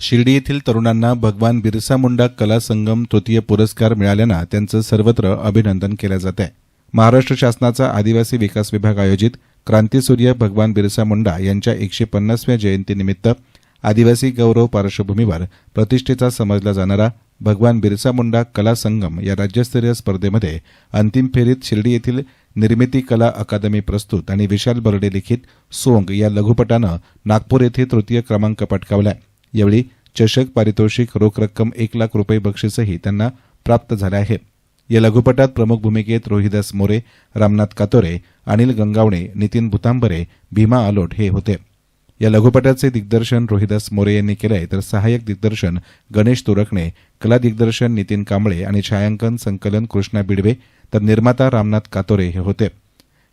शिर्डी येथील तरुणांना भगवान बिरसा मुंडा कला संगम तृतीय पुरस्कार मिळाल्यानं त्यांचं सर्वत्र अभिनंदन केलं जात आहे महाराष्ट्र शासनाचा आदिवासी विकास विभाग आयोजित क्रांतीसूर्य भगवान बिरसा मुंडा यांच्या एकशे पन्नासव्या जयंतीनिमित्त आदिवासी गौरव पार्श्वभूमीवर प्रतिष्ठेचा समजला जाणारा भगवान बिरसा मुंडा कला संगम या राज्यस्तरीय स्पर्धेमध्ये अंतिम फेरीत शिर्डी येथील निर्मिती कला अकादमी प्रस्तुत आणि विशाल बर्डे लिखित सोंग या लघुपटानं नागपूर येथे तृतीय क्रमांक पटकावलाय. यावेळी चषक पारितोषिक रोख रक्कम एक लाख रुपये बक्षीसही त्यांना प्राप्त झाले आहे. या लघुपटात प्रमुख भूमिकेत रोहिदास मोरे रामनाथ कातोरे अनिल गंगावणे नितीन भुतांबरे भीमा आलोट हे होते. या लघुपटाचे दिग्दर्शन रोहिदास मोरे यांनी केलंय तर सहाय्यक दिग्दर्शन गणेश तुरकणे कला दिग्दर्शन नितीन कांबळे आणि छायांकन संकलन कृष्णा बिडवे तर निर्माता रामनाथ कातोरे हे होते.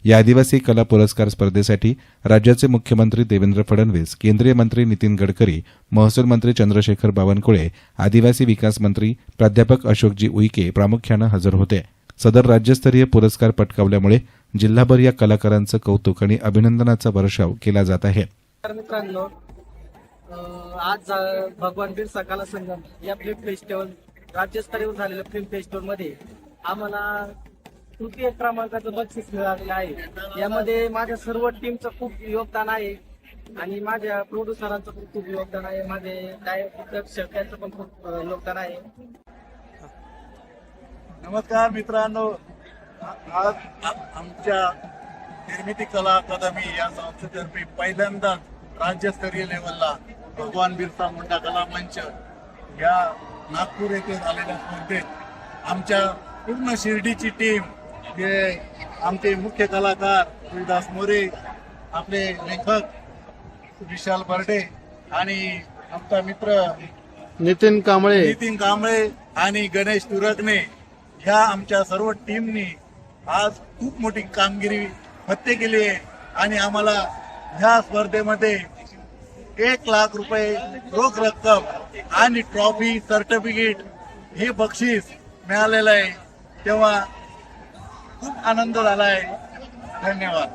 या आदिवासी कला पुरस्कार स्पर्धेसाठी राज्याचे मुख्यमंत्री देवेंद्र फडणवीस केंद्रीय मंत्री नितीन गडकरी महसूल मंत्री चंद्रशेखर बावनकुळे आदिवासी विकास मंत्री प्राध्यापक अशोकजी उईके प्रामुख्यानं हजर होते. सदर राज्यस्तरीय पुरस्कार पटकावल्यामुळे जिल्हाभर या कलाकारांचं कौतुक आणि अभिनंदनाचा वर्षाव केला जात आहे. मित्रांनो आज भगवान बिरसा कला संगम या फिल्म फेस्टिवल राज्यस्तरीय झालेल्या फिल्म फेस्टिवलमध्ये आम्हाला तृतीय क्रमांकाचं बक्षीस मिळालेलं आहे. यामध्ये माझ्या सर्व टीमचं खूप योगदान आहे आणि माझ्या प्रोड्युसरांचं पण खूप योगदान आहे. माझे दिग्दर्शक त्यांचं पण खूप योगदान आहे. नमस्कार मित्रांनो. आज आमच्या निर्मिती कला अकादमी या संस्थेतर्फे पहिल्यांदाच राज्यस्तरीय लेवलला भगवान बिरसा मुंडा कला मंच या नागपूर येथे झालेल्या स्पर्धेत आमच्या पूर्ण शिर्डीची टीम जे आमचे मुख्य कलाकार रोहिदास मोरे आपले लेखक विशाल बर्डे आणि आमचा मित्र नितीन कांबळे. नितीन कांबळे आणि गणेश तुरकणे ह्या आमच्या सर्व टीमनी आज खूप मोठी कामगिरी फत्ते केली आहे आणि आम्हाला ह्या स्पर्धेमध्ये एक लाख रुपये रोख रक्कम आणि ट्रॉफी सर्टिफिकेट हे बक्षीस मिळालेलं आहे. तेव्हा खूप आनंद झाला आहे. धन्यवाद.